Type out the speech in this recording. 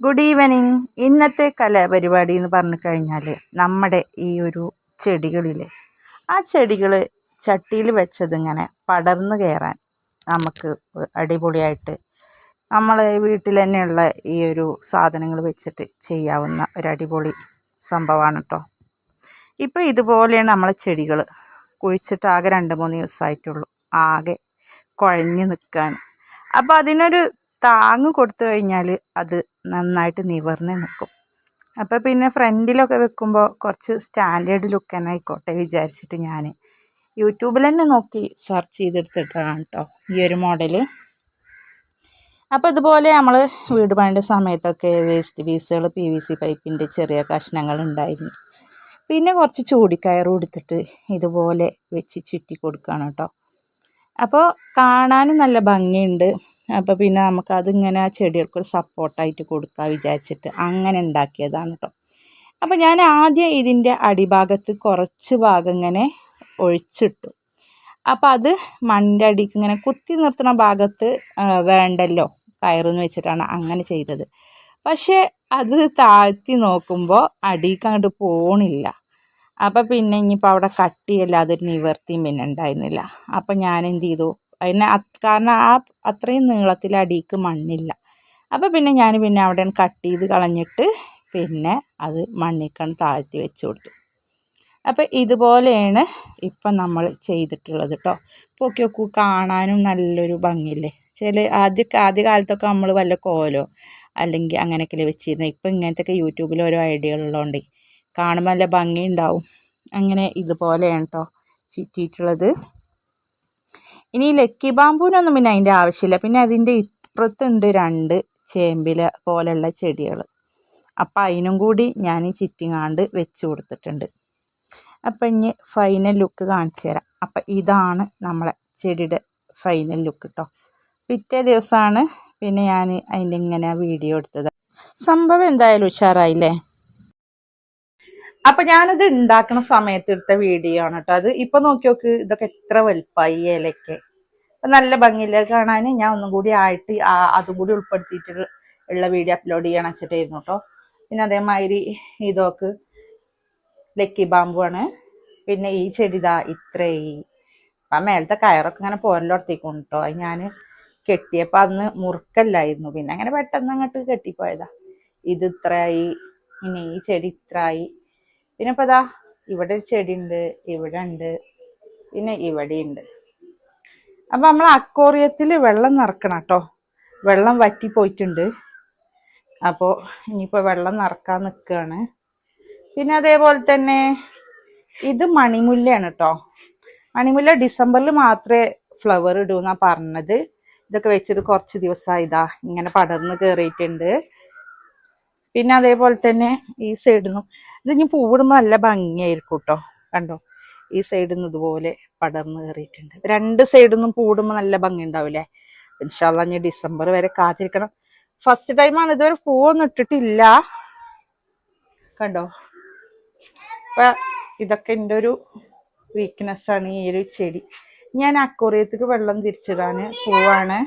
Good evening ഇന്നത്തെ കലാപരിപാടി എന്ന് പറഞ്ഞു കഴിഞ്ഞാൽ നമ്മുടെ ഈ ഒരു ചെടികളിലെ. ആ ചെടികൾ ചട്ടിയിൽ വെച്ചതിങ്ങനെ പടർന്നു കയറാൻ നമുക്ക് അടിപൊളിയായിട്ട് നമ്മൾ വീട്ടിൽ തന്നെയുള്ള ഈ ഒരു സാധനങ്ങൾ വെച്ചിട്ട് ചെയ്യാവുന്ന ഒരു അടിപൊളി സംഭവമാണ് കേട്ടോ ഇപ്പോൾ ഇതുപോലെയാണ് നമ്മളെ ചെടികൾ കുഴിച്ചിട്ട് ആകെ രണ്ട് മൂന്ന് ദിവസമായിട്ടുള്ളൂ. ആകെ കുഴഞ്ഞു നിൽക്കുകയാണ് അപ്പോൾ അതിനൊരു താങ്ങ് കൊടുത്തു കഴിഞ്ഞാൽ അത് നന്നായിട്ട് നിവർന്ന് നിൽക്കും അപ്പോൾ പിന്നെ ഫ്രണ്ടിലൊക്കെ വെക്കുമ്പോൾ കുറച്ച് സ്റ്റാൻഡേർഡ് ലുക്ക് തന്നെ ആയിക്കോട്ടെ വിചാരിച്ചിട്ട് ഞാൻ യൂട്യൂബിൽ തന്നെ നോക്കി സെർച്ച് ചെയ്തെടുത്തിട്ടാണ് കേട്ടോ ഈ ഒരു മോഡൽ അപ്പോൾ ഇതുപോലെ നമ്മൾ വീട് പണിയുടെ സമയത്തൊക്കെ വേസ്റ്റ് പീസുകൾ പി വി സി പൈപ്പിന്റെ ചെറിയ കഷ്ണങ്ങൾ ഉണ്ടായിരുന്നു. പിന്നെ കുറച്ച് ചൂടിക്കയറും എടുത്തിട്ട് ഇതുപോലെ വെച്ച് ചുറ്റി കൊടുക്കുകയാണ് കേട്ടോ അപ്പോൾ കാണാനും നല്ല ഭംഗിയുണ്ട്. അപ്പോൾ പിന്നെ നമുക്ക് അതിങ്ങനെ ആ ചെടികൾക്കൊരു സപ്പോർട്ടായിട്ട് കൊടുക്കാൻ വിചാരിച്ചിട്ട് അങ്ങനെ ഉണ്ടാക്കിയതാണ് കേട്ടോ അപ്പോൾ ഞാൻ ആദ്യം ഇതിന്റെ അടിഭാഗത്ത് കുറച്ച് ഭാഗം ഇങ്ങനെ ഒഴിച്ചിട്ടു. അപ്പോൾ അത് മണ്ണിന്റെ അടിക്ക് ഇങ്ങനെ കുത്തി നിർത്തുന്ന ഭാഗത്ത് വേണ്ടല്ലോ കയറെന്ന് വെച്ചിട്ടാണ് അങ്ങനെ ചെയ്തത്. പക്ഷേ അത് താഴ്ത്തി നോക്കുമ്പോൾ അടിക്ക് അങ്ങോട്ട് പോണില്ല. അപ്പോൾ പിന്നെ ഇനിയിപ്പോൾ അവിടെ കട്ടിയല്ലാതെ ഒരു നിവർത്തിയും പിന്നെ ഉണ്ടായിരുന്നില്ല. അപ്പം ഞാൻ എന്ത് ചെയ്തു? അതിനെ കാരണം ആ അത്രയും നീളത്തിൽ അടിക്ക് മണ്ണില്ല. അപ്പോൾ പിന്നെ ഞാൻ പിന്നെ അവിടെ കട്ട് ചെയ്ത് കളഞ്ഞിട്ട് പിന്നെ അത് മണ്ണിക്കണ് താഴ്ത്തി വെച്ച് കൊടുത്തു. അപ്പോൾ ഇതുപോലെയാണ് ഇപ്പം നമ്മൾ ചെയ്തിട്ടുള്ളത് കേട്ടോ പൊക്കി നോക്കൂ കാണാനും നല്ലൊരു ഭംഗിയില്ലേ? ചില ആദ്യ ആദ്യ കാലത്തൊക്കെ നമ്മൾ വല്ല കോലോ അല്ലെങ്കിൽ അങ്ങനെയൊക്കെ വെച്ചിരുന്നത് ഇപ്പം ഇങ്ങനത്തെ യൂട്യൂബിൽ ഓരോ ഐഡിയകളുള്ളതുകൊണ്ട് കാണുമ്പോൾ നല്ല ഭംഗി ഉണ്ടാവും അങ്ങനെ ഇതുപോലെയാണ് കേട്ടോ ചുറ്റിയിട്ടുള്ളത്. ഇനി ലക്കി ബാമ്പൂനൊന്നും പിന്നെ അതിന്റെ ആവശ്യമില്ല. പിന്നെ അതിന്റെ ഇപ്പുറത്തുണ്ട് രണ്ട് ചേമ്പില പോലെയുള്ള ചെടികൾ അപ്പം അതിനും കൂടി ഞാൻ ഈ ചിറ്റിങ്ങാണ്ട് വെച്ച് കൊടുത്തിട്ടുണ്ട്. അപ്പം ഇനി ഫൈനൽ ലുക്ക് കാണിച്ചു തരാം. അപ്പം ഇതാണ് നമ്മളെ ചെടിയുടെ ഫൈനൽ ലുക്ക് കേട്ടോ പിറ്റേ ദിവസമാണ് പിന്നെ ഞാൻ അതിന്റെ ഇങ്ങനെ വീഡിയോ എടുത്തത്. സംഭവം എന്തായാലും ഉഷാറായില്ലേ? അപ്പൊ ഞാനത് ഉണ്ടാക്കുന്ന സമയത്ത് എടുത്ത വീഡിയോ ആണ് കേട്ടോ അത് ഇപ്പൊ നോക്കി നോക്ക് ഇതൊക്കെ എത്ര വലുപ്പമായി ഇലയ്ക്ക്. നല്ല ഭംഗിയില്ല കാണാൻ ഞാൻ ഒന്നും കൂടി ആയിട്ട് അതും കൂടി ഉൾപ്പെടുത്തിയിട്ട് ഉള്ള വീഡിയോ അപ്ലോഡ് ചെയ്യണം വെച്ചിട്ടായിരുന്നു കേട്ടോ പിന്നെ അതേമാതിരി ഇതൊക്കെ ലക്കി ബാമ്പു ആണ്. പിന്നെ ഈ ചെടിതാ ഇത്രേ ആ മേലത്തെ കയറൊക്കെ ഇങ്ങനെ പോരലോടത്തേക്കും കേട്ടോ ഞാൻ കെട്ടിയപ്പോൾ അന്ന് മുറുക്കല്ലായിരുന്നു. പിന്നെ അങ്ങനെ പെട്ടെന്ന് അങ്ങോട്ട് കെട്ടിപ്പോയതാ. ഇത് ഇത്രയായി. പിന്നെ ഈ ചെടി ഇത്രയായി. പിന്നെ ഇപ്പൊ ഇതാ ഇവിടെ ഒരു ചെടി ഉണ്ട് ഇവിടെ ഉണ്ട് പിന്നെ ഇവിടെ ഉണ്ട് അപ്പൊ നമ്മൾ അക്കോറിയത്തിൽ വെള്ളം നിറക്കണം കേട്ടോ വെള്ളം വറ്റി പോയിട്ടുണ്ട്. അപ്പോൾ ഇനിയിപ്പോൾ വെള്ളം നിറക്കാൻ നിൽക്കുകയാണ് പിന്നെ അതേപോലെ തന്നെ ഇത് മണിമുല്ലയാണ് കേട്ടോ മണിമുല്ല ഡിസംബറിൽ മാത്രമേ ഫ്ലവർ ഇടൂ എന്നാണ് പറഞ്ഞത്. ഇതൊക്കെ വെച്ചിട്ട് കുറച്ച് ദിവസമായി ഇങ്ങനെ പടർന്ന് കയറിയിട്ടുണ്ട് പിന്നെ അതേപോലെ തന്നെ ഈ സൈഡിൽ നിന്നും ഇത് ഇനി പൂവിടുമ്പോൾ നല്ല ഭംഗിയായിരിക്കും കേട്ടോ കണ്ടോ? ഈ സൈഡിൽ നിന്ന് ഇതുപോലെ പടർന്ന് കയറിയിട്ടുണ്ട് രണ്ട് സൈഡിൽ നിന്നും പൂവിടുമ്പോൾ നല്ല ഭംഗി ഉണ്ടാവില്ലേ? ഇൻഷാല്ല ഞാൻ ഡിസംബർ വരെ കാത്തിരിക്കണം. ഫസ്റ്റ് ടൈമാണ് ഇതുവരെ പൂവൊന്നും ഇട്ടിട്ടില്ല. കണ്ടോ? അപ്പൊ ഇതൊക്കെ എന്റെ ഒരു വീക്ക്നെസ് ആണ് ഈ ഒരു ചെടി. ഞാൻ അക്വറിയത്തേക്ക് വെള്ളം തിരിച്ചിടാൻ പോവാണ്.